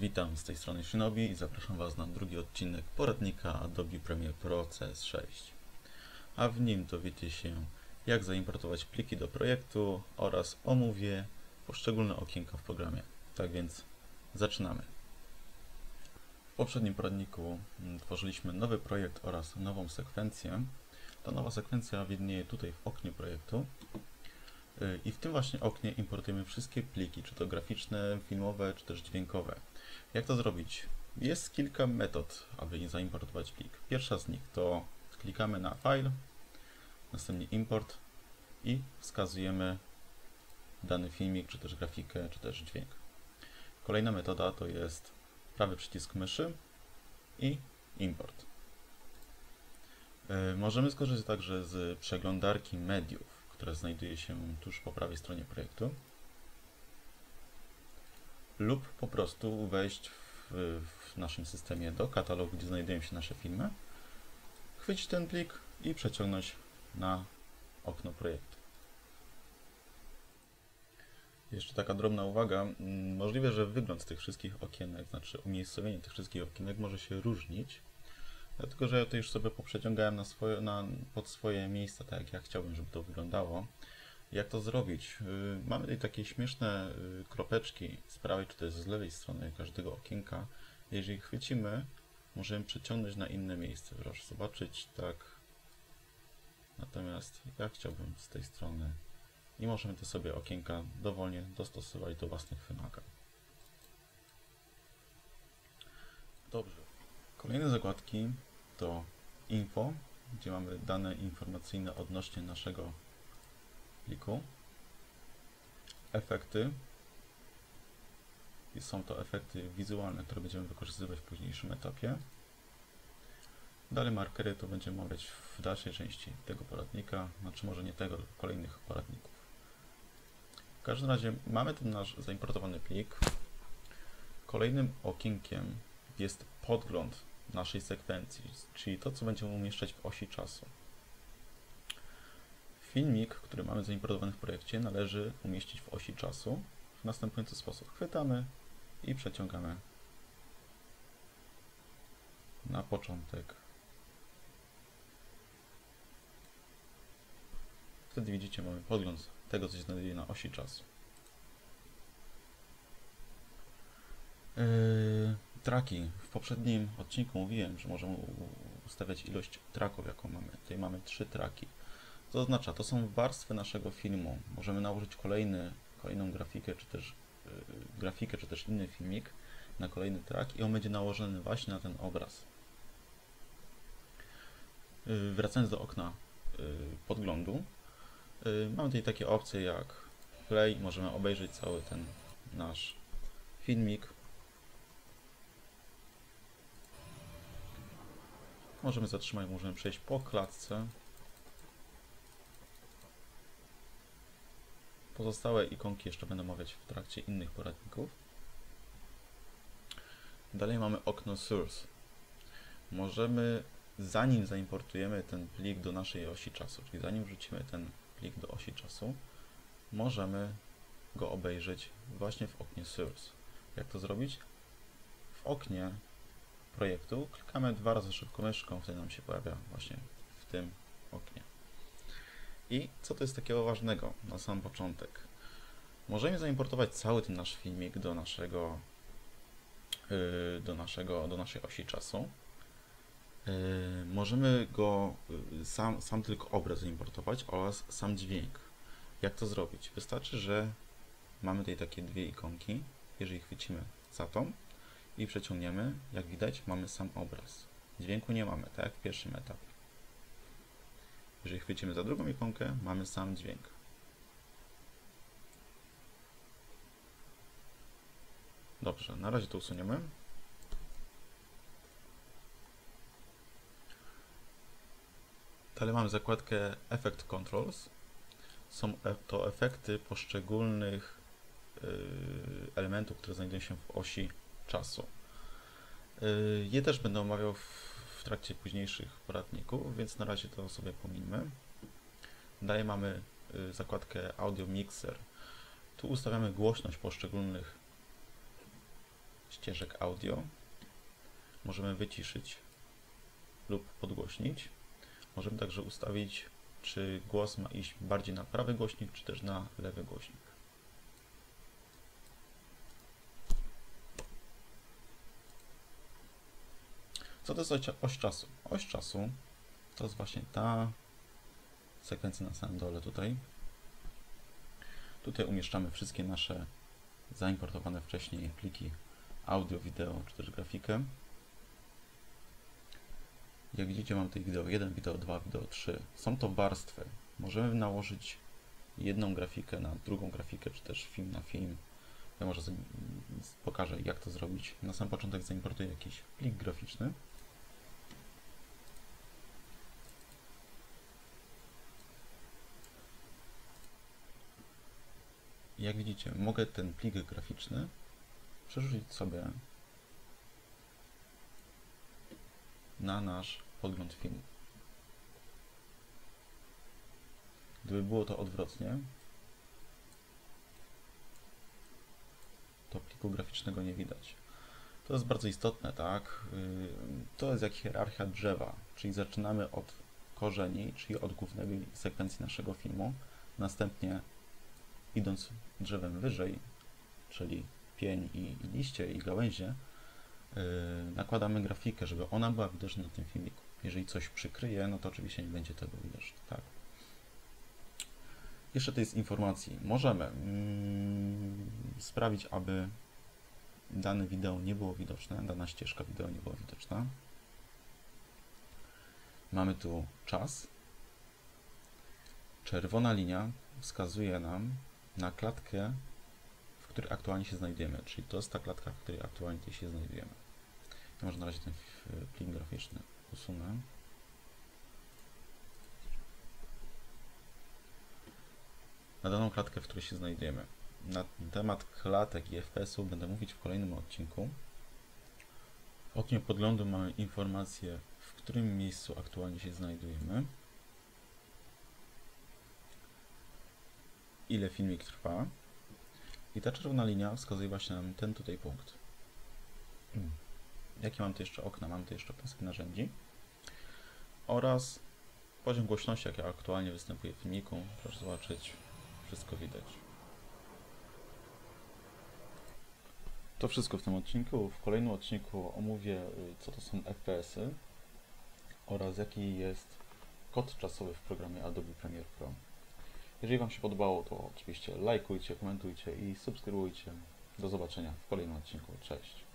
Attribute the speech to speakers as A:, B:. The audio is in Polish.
A: Witam z tej strony Shinobi i zapraszam Was na drugi odcinek poradnika Adobe Premiere Pro CS6. A w nim dowiecie się, jak zaimportować pliki do projektu oraz omówię poszczególne okienka w programie. Tak więc zaczynamy. W poprzednim poradniku tworzyliśmy nowy projekt oraz nową sekwencję. Ta nowa sekwencja widnieje tutaj w oknie projektu. I w tym właśnie oknie importujemy wszystkie pliki, czy to graficzne, filmowe, czy też dźwiękowe. Jak to zrobić? Jest kilka metod, aby zaimportować plik. Pierwsza z nich to klikamy na File, następnie Import i wskazujemy dany filmik, czy też grafikę, czy też dźwięk. Kolejna metoda to jest prawy przycisk myszy i Import. Y, Możemy skorzystać także z przeglądarki mediów która znajduje się tuż po prawej stronie projektu, lub po prostu wejść w, w, naszym systemie do katalogu, gdzie znajdują się nasze filmy, chwycić ten plik i przeciągnąć na okno projektu. Jeszcze taka drobna uwaga. Możliwe, że wygląd tych wszystkich okienek, znaczy umiejscowienie tych wszystkich okienek może się różnić, Dlatego, że ja to już sobie poprzeciągałem na swoje, na, pod swoje miejsca, tak jak ja chciałbym, żeby to wyglądało. Jak to zrobić? Yy, mamy tutaj takie śmieszne yy, kropeczki z prawej czy też z lewej strony każdego okienka. Jeżeli chwycimy, możemy przeciągnąć na inne miejsce. Proszę zobaczyć, tak. Natomiast ja chciałbym z tej strony i możemy te sobie okienka dowolnie dostosować do własnych wymagań. Dobrze. Kolejne zakładki to info, gdzie mamy dane informacyjne odnośnie naszego pliku. Efekty. I są to efekty wizualne, które będziemy wykorzystywać w późniejszym etapie. Dalej markery to będziemy omawiać w dalszej części tego poradnika, znaczy może nie tego, kolejnych poradników. W każdym razie mamy ten nasz zaimportowany plik. Kolejnym okienkiem jest podgląd naszej sekwencji, czyli to, co będziemy umieszczać w osi czasu. Filmik, który mamy zaimportowany w projekcie, należy umieścić w osi czasu w następujący sposób. Chwytamy i przeciągamy na początek. Wtedy widzicie, mamy podgląd tego, co się znajduje na osi czasu. Yy, traki. W poprzednim odcinku mówiłem, że możemy ustawiać ilość traków, jaką mamy. Tutaj mamy trzy traki. To oznacza, to są warstwy naszego filmu. Możemy nałożyć kolejny, kolejną grafikę, czy też yy, grafikę, czy też inny filmik na kolejny trak i on będzie nałożony właśnie na ten obraz. Yy, wracając do okna yy, podglądu, mamy tutaj takie opcje jak play, możemy obejrzeć cały ten nasz filmik Możemy zatrzymać, możemy przejść po klatce. Pozostałe ikonki jeszcze będę omawiać w trakcie innych poradników. Dalej mamy okno Source. Możemy, zanim zaimportujemy ten plik do naszej osi czasu, czyli zanim wrzucimy ten plik do osi czasu, możemy go obejrzeć właśnie w oknie Source. Jak to zrobić? W oknie projektu, klikamy dwa razy szybko myszką, wtedy nam się pojawia właśnie w tym oknie. I co to jest takiego ważnego na sam początek? Możemy zaimportować cały ten nasz filmik do naszego yy, do, naszego, do naszej osi czasu. Yy, możemy go yy, sam, sam tylko obraz zaimportować oraz sam dźwięk. Jak to zrobić? Wystarczy, że mamy tutaj takie dwie ikonki. Jeżeli chwycimy za tą, i przeciągniemy, jak widać mamy sam obraz. Dźwięku nie mamy, tak jak w pierwszym etapie. Jeżeli chwycimy za drugą ikonkę, mamy sam dźwięk. Dobrze, na razie to usuniemy. Dalej mamy zakładkę Effect Controls. Są e, to efekty poszczególnych y, elementów, które znajdują się w osi czasu. Y, je też będę omawiał w, trakcie późniejszych poradników, więc na razie to sobie pomijmy. Dalej mamy y, zakładkę Audio Mixer. Tu ustawiamy głośność poszczególnych ścieżek audio. Możemy wyciszyć lub podgłośnić. Możemy także ustawić, czy głos ma iść bardziej na prawy głośnik, czy też na lewy głośnik. Co to jest oś- czasu? Oś czasu to jest właśnie ta sekwencja na samym dole tutaj. Tutaj umieszczamy wszystkie nasze zaimportowane wcześniej pliki audio, wideo czy też grafikę. Jak widzicie mam tutaj wideo 1, wideo 2, wideo 3. Są to warstwy. Możemy nałożyć jedną grafikę na drugą grafikę, czy też film na film. Ja może pokażę jak to zrobić. Na sam początek zaimportuję jakiś plik graficzny. Jak widzicie, mogę ten plik graficzny przerzucić sobie na nasz podgląd filmu. Gdyby było to odwrotnie, to pliku graficznego nie widać. To jest bardzo istotne, tak? Yy, To jest jak hierarchia drzewa, czyli zaczynamy od korzeni, czyli od głównej sekwencji naszego filmu, następnie idąc drzewem wyżej, czyli pień i, i liście i gałęzie, yy, nakładamy grafikę, żeby ona była widoczna na tym filmiku. Jeżeli coś przykryje, no to oczywiście nie będzie tego widoczne, tak? Jeszcze to jest informacji. Możemy mm, sprawić, aby dane wideo nie było widoczne, dana ścieżka wideo nie była widoczna. Mamy tu czas. Czerwona linia wskazuje nam na klatkę, w której aktualnie się znajdujemy, czyli to jest ta klatka, w której aktualnie się znajdujemy. Ja może na razie ten plik graficzny usunę. Na daną klatkę, w której się znajdujemy. Na temat klatek i FPS-u będę mówić w kolejnym odcinku. W oknie podglądu mamy informację, w którym miejscu aktualnie się znajdujemy. Ile filmik trwa. I ta czerwona linia wskazuje właśnie nam ten tutaj punkt. Jakie mam tu jeszcze okna? Mam tu jeszcze pasek narzędzi oraz poziom głośności, jaki aktualnie występuje w filmiku. Proszę zobaczyć, wszystko widać. To wszystko w tym odcinku. W kolejnym odcinku omówię, y, co to są FPS-y oraz jaki jest kod czasowy w programie Adobe Premiere Pro. Jeżeli Wam się podobało, to oczywiście lajkujcie, komentujcie i subskrybujcie. Do zobaczenia w kolejnym odcinku. Cześć.